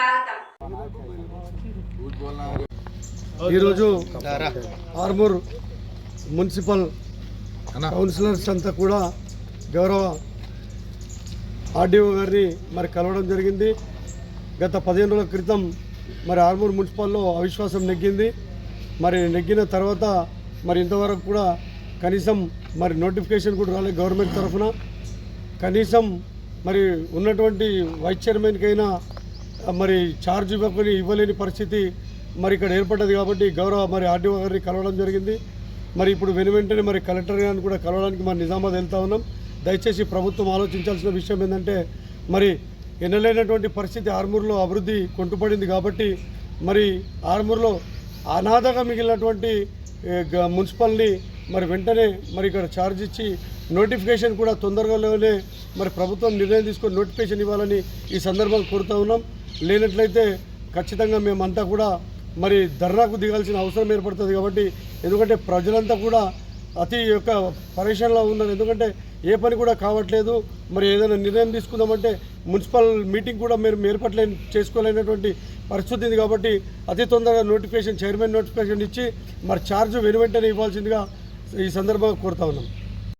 స్వాగతం. ఈరోజు Armoor municipal counsellors అంతా కూడా గౌరవ ఆర్డీఓ గారిని మరి కలవడం జరిగింది. గత పదిహేను రోజుల క్రితం మరి ఆర్మూర్ మున్సిపల్లో అవిశ్వాసం నెగ్గింది. మరి నెగ్గిన తర్వాత మరి ఇంతవరకు కూడా కనీసం మరి నోటిఫికేషన్ కూడా రాలేదు గవర్నమెంట్ తరఫున. కనీసం మరి ఉన్నటువంటి వైస్ చైర్మన్కైనా మరి ఛార్జ్ ఇవ్వకొని ఇవ్వలేని పరిస్థితి మరి ఇక్కడ ఏర్పడ్డది కాబట్టి గౌరవ మరి ఆర్డీఓ గారిని కలవడం జరిగింది. మరి ఇప్పుడు వెను వెంటనే మరి కలెక్టర్ గారిని కూడా కలవడానికి మరి నిజామాబాద్ వెళ్తా ఉన్నాం. దయచేసి ప్రభుత్వం ఆలోచించాల్సిన విషయం ఏంటంటే మరి ఎన్నలేనటువంటి పరిస్థితి ఆర్మూర్లో అభివృద్ధి కొంటుపడింది కాబట్టి మరి ఆర్మూర్లో అనాథగా మిగిలినటువంటి గ- మున్సిపల్ని మరి వెంటనే మరి ఇక్కడ ఛార్జ్ ఇచ్చి నోటిఫికేషన్ కూడా తొందరగానే మరి ప్రభుత్వం నిర్ణయం తీసుకొని నోటిఫికేషన్ ఇవ్వాలని ఈ సందర్భంగా కోరుతా ఉన్నాం. లేనట్లయితే ఖచ్చితంగా మేమంతా కూడా మరి ధర్నాకు దిగాల్సిన అవసరం ఏర్పడుతుంది కాబట్టి ఎందుకంటే ప్రజలంతా కూడా అతి యొక్క పరేషన్లో ఉన్నారు. ఎందుకంటే ఏ పని కూడా కావట్లేదు. మరి ఏదైనా నిర్ణయం తీసుకుందామంటే మున్సిపల్ మీటింగ్ కూడా మీరు ఏర్పాట్లే చేసుకోలేనటువంటి పరిస్థితి ఉంది కాబట్టి అతి తొందరగా నోటిఫికేషన్ చైర్మన్ నోటిఫికేషన్ ఇచ్చి మరి ఛార్జ్ వెను వెంటనే ఇవ్వాల్సిందిగా ఈ సందర్భంగా కోరుతా ఉన్నాం.